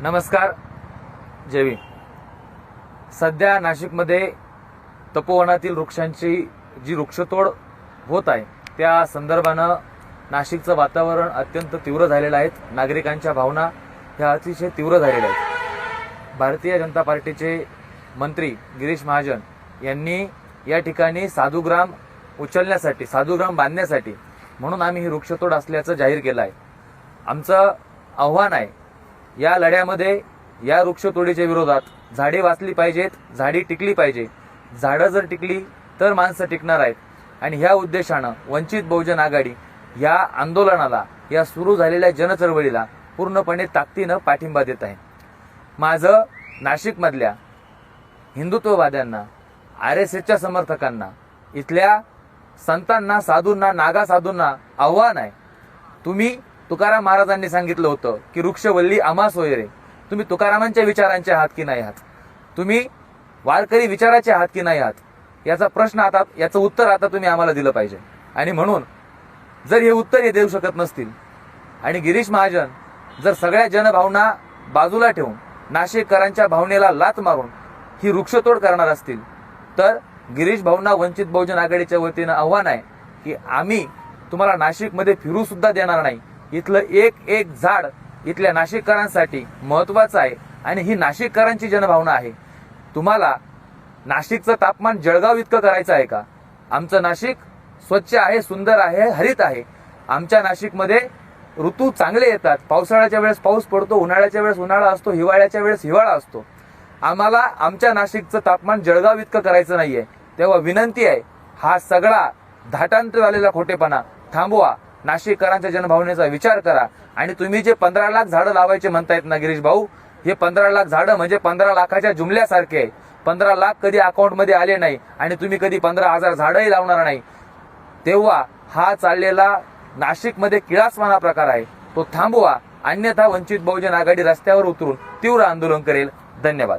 नमस्कार. जय भीम. सध्या नाशिकमध्ये तपोवनातील वृक्षांची जी वृक्षतोड होत आहे त्या संदर्भानं नाशिकचं वातावरण अत्यंत तीव्र झालेलं आहे. नागरिकांच्या भावना ह्या अतिशय तीव्र झालेल्या आहेत. भारतीय जनता पार्टीचे मंत्री गिरीश महाजन यांनी या ठिकाणी साधुग्राम उचलण्यासाठी साधुग्राम बांधण्यासाठी म्हणून आम्ही ही वृक्षतोड असल्याचं जाहीर केलं आहे. आमचं आव्हान आहे या लढ्यामध्ये या वृक्षतोडीच्या विरोधात झाडे वाचली पाहिजेत झाडी टिकली पाहिजे. झाडं जर टिकली तर माणसं टिकणार आहेत. आणि ह्या उद्देशानं वंचित बहुजन आघाडी या आंदोलनाला या सुरू झालेल्या जनचळवळीला पूर्णपणे ताकदीनं पाठिंबा देत आहे. माझं नाशिकमधल्या हिंदुत्ववाद्यांना आर एस एसच्या समर्थकांना इथल्या संतांना साधूंना नागा साधूंना आव्हान आहे. तुम्ही तुकाराम महाराजांनी सांगितलं होतं की वृक्षवल्ली आमास होय रे तुम्ही तुकारामांच्या विचारांचे आहात की नाही आहात? तुम्ही वारकरी विचाराचे आहात की नाही आहात? याचा प्रश्न आता याचं उत्तर आता तुम्ही आम्हाला दिलं पाहिजे. आणि म्हणून जर हे उत्तर हे देऊ शकत नसतील आणि गिरीश महाजन जर सगळ्या जनभावना बाजूला ठेवून नाशिककरांच्या भावनेला लात मारून ही वृक्षतोड करणार असतील तर गिरीश भाऊंना वंचित बहुजन आघाडीच्या वतीनं आव्हान आहे की आम्ही तुम्हाला नाशिकमध्ये फिरू सुद्धा देणार नाही. इथलं एक एक झाड इथल्या नाशिककरांसाठी महत्वाचं आहे आणि ही नाशिककरांची जनभावना आहे. तुम्हाला नाशिकचं तापमान जळगाव इतकं करायचं आहे का? आमचं नाशिक स्वच्छ आहे सुंदर आहे हरित आहे. आमच्या नाशिकमध्ये ऋतू चांगले येतात. पावसाळ्याच्या वेळेस पाऊस पडतो उन्हाळ्याच्या वेळेस उन्हाळा असतो हिवाळ्याच्या वेळेस हिवाळा असतो. आम्हाला आमच्या नाशिकचं तापमान जळगाव इतकं करायचं नाहीये. तेव्हा विनंती आहे हा सगळा धाटांतर झालेला खोटेपणा थांबवा. नाशिककरांच्या जनभावनेचा विचार करा. आणि तुम्ही जे पंधरा लाख झाडं लावायचे म्हणतायत ना गिरीश भाऊ हे पंधरा लाख झाडं म्हणजे पंधरा लाखाच्या जुमल्यासारखे आहे. पंधरा लाख कधी अकाउंटमध्ये आले नाही आणि तुम्ही कधी पंधरा हजार झाडंही लावणार नाही. तेव्हा हा चाललेला नाशिकमध्ये किळासमाना प्रकार आहे. तो थांबवा. अन्यथा वंचित बहुजन आघाडी रस्त्यावर उतरून तीव्र आंदोलन करेल. धन्यवाद.